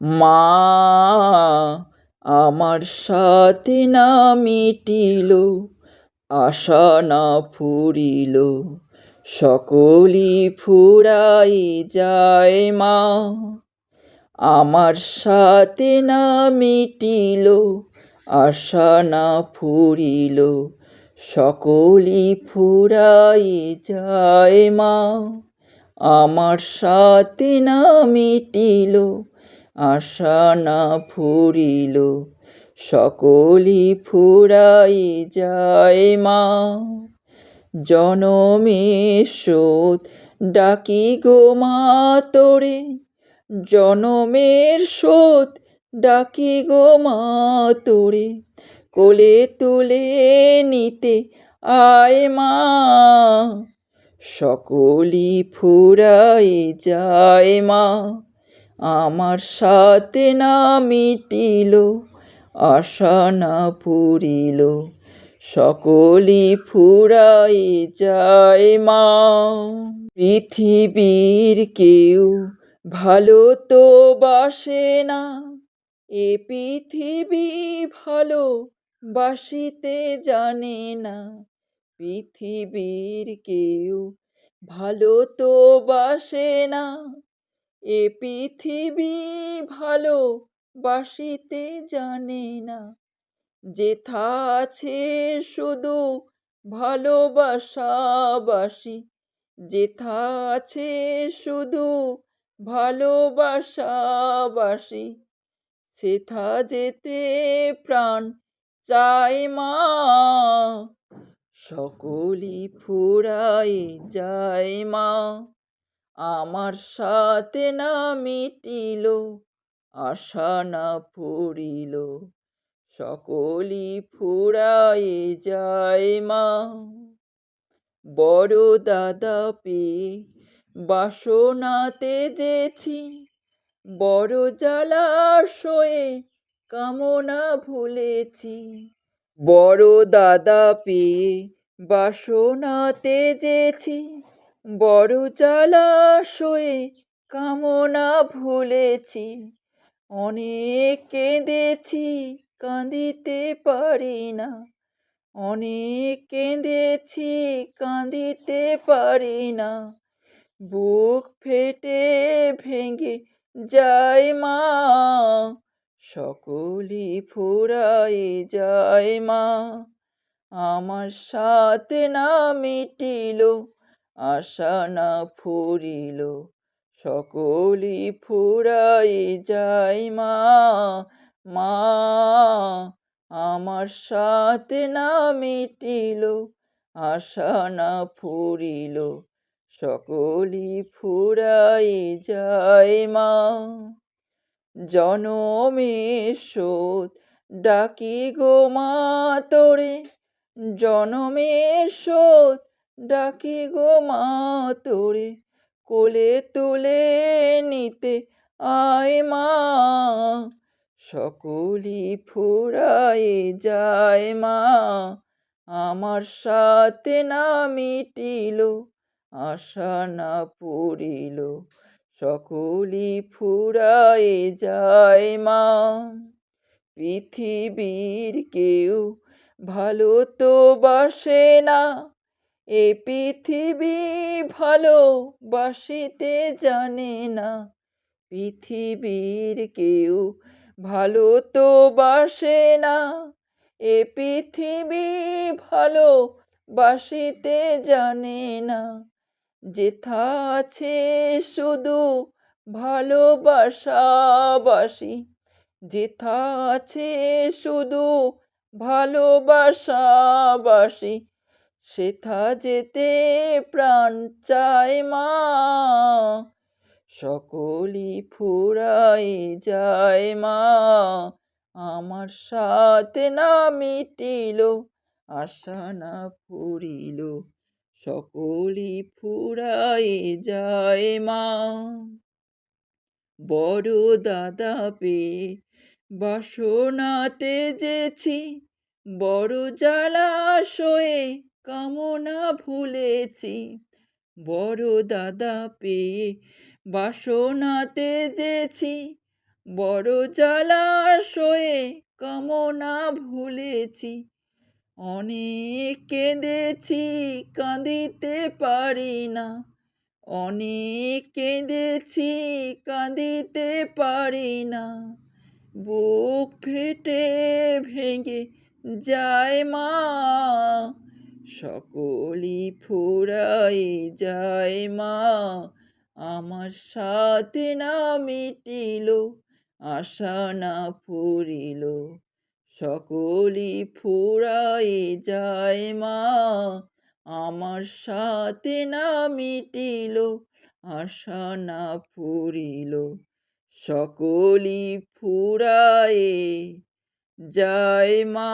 মা, আমার সাথে না মিটিল, আশা না ফুরিল সকলি ফুরাই যায় মা। আমার সাথে না মিটিল, আশা না ফুরিল সকলি ফুরাই যায় মা। আমার সাথে না মিটিল আশা না ফুরিল, সকলি ফুরাই যায় মা। জনমের স্রোত ডাকি গো মা তোরে, জনমের স্রোত ডাকি গো মা তোরে, কোলে তুলে নিতে আয় মা। সকলি ফুরাই যায় মা। আমার সাথে না মিটিল, আশা না পুরিল সকলি ফুরাই যায় মা। পৃথিবীর কেউ ভালো তো বাসে না, এ পৃথিবী ভালো বাসিতে জানে না। পৃথিবীর কেউ ভালো তো বাসে না এ পৃথিবী ভালো বাসিতে জানে না। যেথা আছে শুধু ভালোবাসাবাসি, যেথা আছে শুধু ভালোবাসাবাসি, সেথা যেতে প্রাণ চায় মা। সকলি ফুরাই যায় মা। আমার সাথে না মিটিল, আশা না ফুরিল সকলি ফুরাই যায় মা। বড় দাদা পেয়ে বাসনাতে যেছি, বড় জলাশয়ে কামনা ভুলেছি। বড় দাদা পেয়ে বাসনাতে যেছি বড় জলাশয়ে কামনা ভুলেছি। অনেক কেঁদেছি, কাঁদিতে পারি না। অনেক কেঁদেছি, কাঁদিতে পারি না। বুক ফেটে ভেঙে যায় মা সকলি ফুরাই যায় মা। আমার সাথে না মিটিল আশা না ফুরিল সকলি ফুরাই যায় মা। মা, আমার সাথে না মিটিল, আশা না ফুরিল সকলি ফুরাই যায় মা। জনমের স্রোত ডাকি গো মা তোরে জনমের স্রোত ডাকি গো মা তোরে, কোলে তুলে নিতে আয় মা। সকলি ফুরাই যায় মা, আমার সাথে না মিটিল, আশা না পড়িল। সকলি ফুরাই যায় মা, পৃথিবীর কেউ ভালো তো বাসে না। এ পৃথিবী ভালো বাসিতে জানে না। পৃথিবীর কেউ ভালো তো বাসে না। এ পৃথিবী ভালো বাসিতে জানে না। যেথা আছে শুধু ভালোবাসাবাসি যেথা আছে শুধু ভালোবাসাবাসি সেথা যেতে প্রাণ চায় মা। সকলি ফুরাই যায় মা। আমার সাথে না মিটিল, আশা না ফুরিল সকলি ফুরাই যায় মা। বড় দাদা পেয়ে বাসনাতে যেছি, বড় জলাশয়ে কামনা ভুলেছি। বড় দাদা পেয়ে বাসনাতে যেছি। বড় জলাশয়ে কামনা ভুলেছি। অনেক কেঁদেছি, কাঁদিতে পারি না। অনেক কেঁদেছি, কাঁদিতে পারি না। বুক ফেটে ভেঙে যায় মা। সকলই ফুরাই যায় মা। আমার সাথে না মিটিল, আশা না ফুরিল। সকলি ফুরাই যায় মা। আমার সাথে না মিটিল, আশা না ফুরিল। সকলি ফুরায়ে যায় মা।